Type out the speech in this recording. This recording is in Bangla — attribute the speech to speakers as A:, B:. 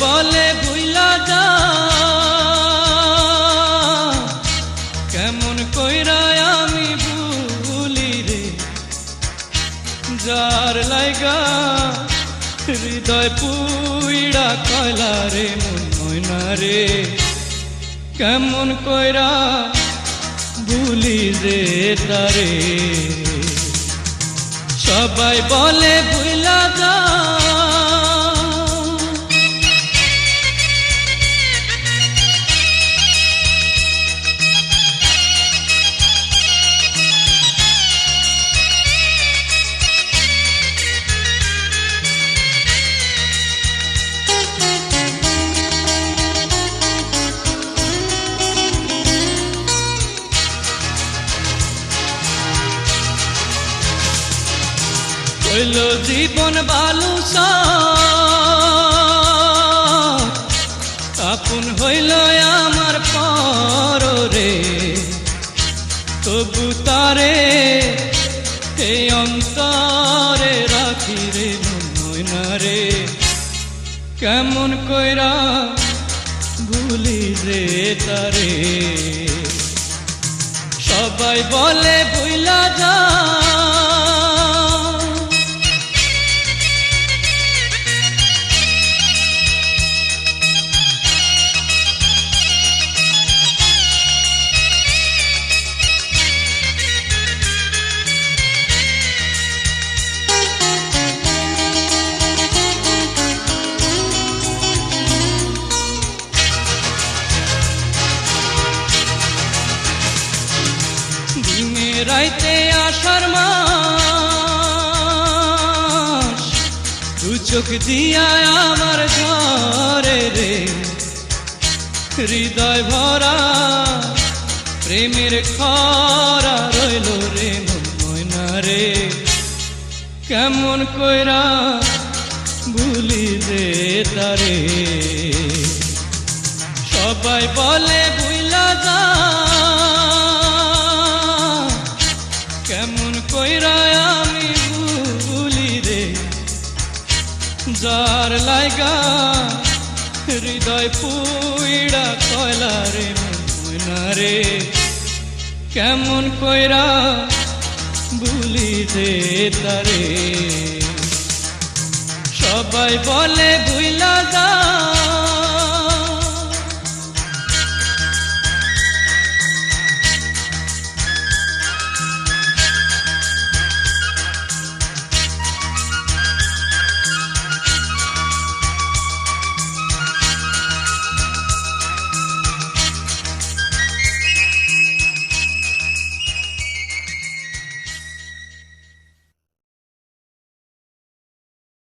A: বলে ভুইলা যা। কেমন কইরা আমি ভুলি রে। যার লাইগা হৃদয় পুইড়া কয়লা রে, মন রে। কেমন কইরা ভুলি রে তারে। সবাই বলে হইল জীবন বালু আপন হইল আমার পর রে তবু তারে এই অন্তরে রাখি রে ময়না রে। কেমন কইরা ভুলি রে তারে। সবাই বলে ভুইলা যা। রাইতে আসার মাস, দু চোখ দিয়া আমার ঝরে রে। হৃদয় ভরা, প্রেমের খরা রইল রে ময়না রে। কেমন কইরা ভুলি রে তারে। সবাই বলে ভুইলা যা যার লাইগা হৃদয় পুইড়া কয়লা রে, ময়না রে। কেমন কইরা ভুলি দে তারে। সবাই বলে ভুইলা যা